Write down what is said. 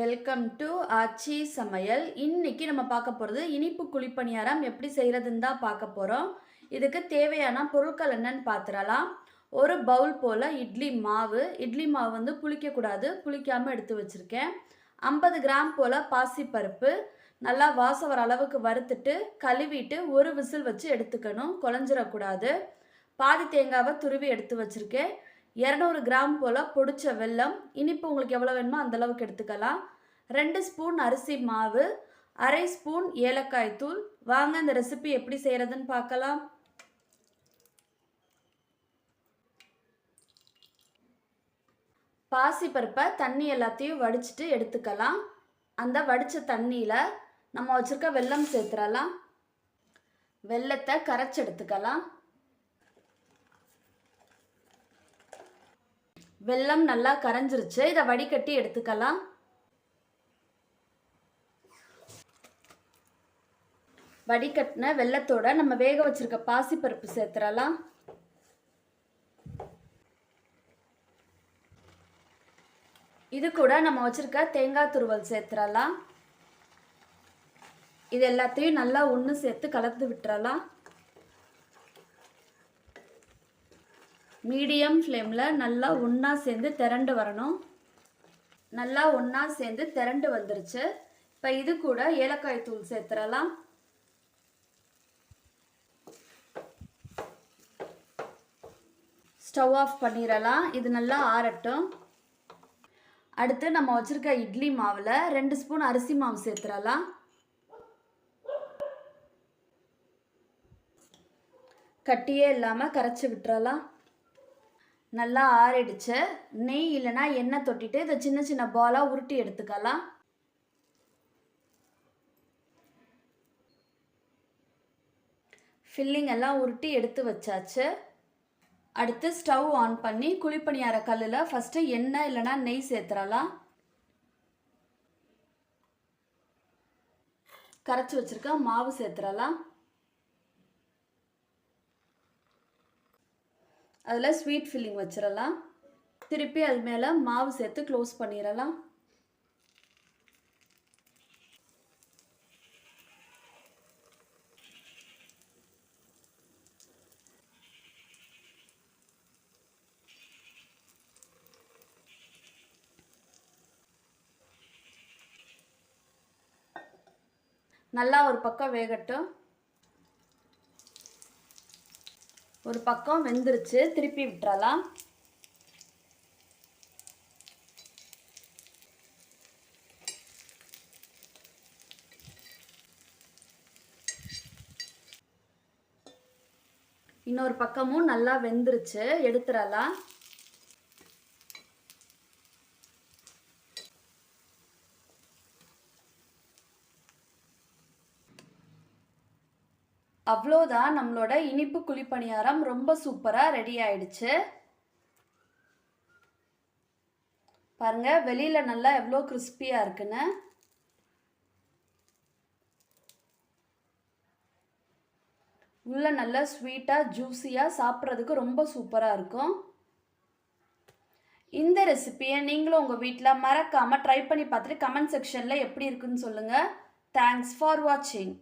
Welcome to ஆச்சி சமையல். இன்னைக்கு நம்ம பார்க்க போகிறது இனிப்பு குழிப்பணியாரம் எப்படி செய்கிறதுன்னு தான் பார்க்க போகிறோம் இதுக்கு தேவையான பொருட்கள் என்னன்னு பார்த்துடலாம். ஒரு பவுல் போல் இட்லி மாவு. இட்லி மாவு வந்து புளிக்கக்கூடாது. புளிக்காமல் எடுத்து வச்சுருக்கேன். ஐம்பது கிராம் போல் பாசிப்பருப்பு. நல்லா வாசம் வர அளவுக்கு வறுத்துட்டு கழுவிட்டு ஒரு விசில் வச்சு எடுத்துக்கணும். குழஞ்சிடக்கூடாது பாதி தேங்காவை துருவி எடுத்து வச்சுருக்கேன். இரநூறு கிராம் போல் பொடிச்ச வெல்லம் இனிப்பு உங்களுக்கு எவ்வளோ வேணுமோ அந்தளவுக்கு எடுத்துக்கலாம். ரெண்டு ஸ்பூன் அரிசி மாவு அரை ஸ்பூன் ஏலக்காய் தூள். வாங்க இந்த ரெசிபி எப்படி செய்கிறதுன்னு பார்க்கலாம். பாசிப்பருப்பை தண்ணி எல்லாத்தையும் வடிச்சிட்டு எடுத்துக்கலாம். அந்த வடித்த தண்ணியில் நம்ம வச்சுருக்க வெல்லம் சேர்த்துடலாம். வெல்லத்தை கரைச்சி எடுத்துக்கலாம். வெல்லம் நல்லா கரைஞ்சிருச்சு. இதை வடிகட்டி எடுத்துக்கலாம். வடிகட்டின வெள்ளத்தோட நம்ம வேக வச்சிருக்க பாசிப்பருப்பு சேர்த்துடலாம். இது கூட நம்ம வச்சிருக்க தேங்காய் துருவல் சேர்த்துடலாம். இது எல்லாத்தையும் நல்லா ஒன்று சேர்த்து கலந்து விட்டுறலாம். மீடியம் ஃப்ளேமில் நல்லா ஒன்றா சேர்ந்து திரண்டு வரணும். நல்லா ஒன்றா சேர்ந்து திரண்டு வந்துருச்சு. இப்போ இது கூட ஏலக்காய் தூள் சேர்த்துடலாம் ஸ்டவ் ஆஃப் பண்ணிடலாம். இது நல்லா ஆறட்டும். அடுத்து நம்ம வச்சுருக்க இட்லி மாவில் ரெண்டு ஸ்பூன் அரிசி மாவு சேர்த்துடலாம் கட்டியே இல்லாமல் கரைச்சி விட்டுறலாம். நல்லா ஆறிடுச்சு. நெய் இல்லைன்னா எண்ணெய் தொட்டிட்டு இதை சின்ன சின்ன பாலாக உருட்டி எடுத்துக்கலாம். ஃபில்லிங் எல்லாம் உருட்டி எடுத்து வச்சாச்சு. அடுத்து ஸ்டவ் ஆன் பண்ணி குழிப்பணியார கல்லில் ஃபஸ்ட்டு எண்ணெய் இல்லைன்னா நெய் சேர்த்துறலாம் கரைச்சி வச்சுருக்க மாவு சேர்த்துறலாம் அதில் ஸ்வீட் ஃபில்லிங் வச்சிடலாம் திருப்பி அது மேலே மாவு சேர்த்து க்ளோஸ் பண்ணிடலாம் நல்லா ஒரு பக்கம் வேகட்டும். ஒரு பக்கம் வெந்துருச்சு திருப்பி விட்டுறலாம். இன்னொரு பக்கமும் நல்லா வெந்துருச்சு எடுத்துடலாம் அவ்வளோதான். நம்மளோட இனிப்பு குழிப்பணியாரம் ரொம்ப சூப்பராக ரெடி ஆயிடுச்சு. பாருங்க வெளியில் நல்லா எவ்வளோ கிறிஸ்பியாக இருக்குன்னு. உள்ள நல்லா ஸ்வீட்டாக ஜூஸியாக சாப்பிட்றதுக்கு ரொம்ப சூப்பராக இருக்கும். இந்த ரெசிப்பியை நீங்களும் உங்கள் வீட்டில் மறக்காமல் ட்ரை பண்ணி பார்த்துட்டு கமெண்ட் செக்ஷனில் எப்படி இருக்குன்னு சொல்லுங்கள் தேங்க்ஸ் ஃபார் வாட்சிங்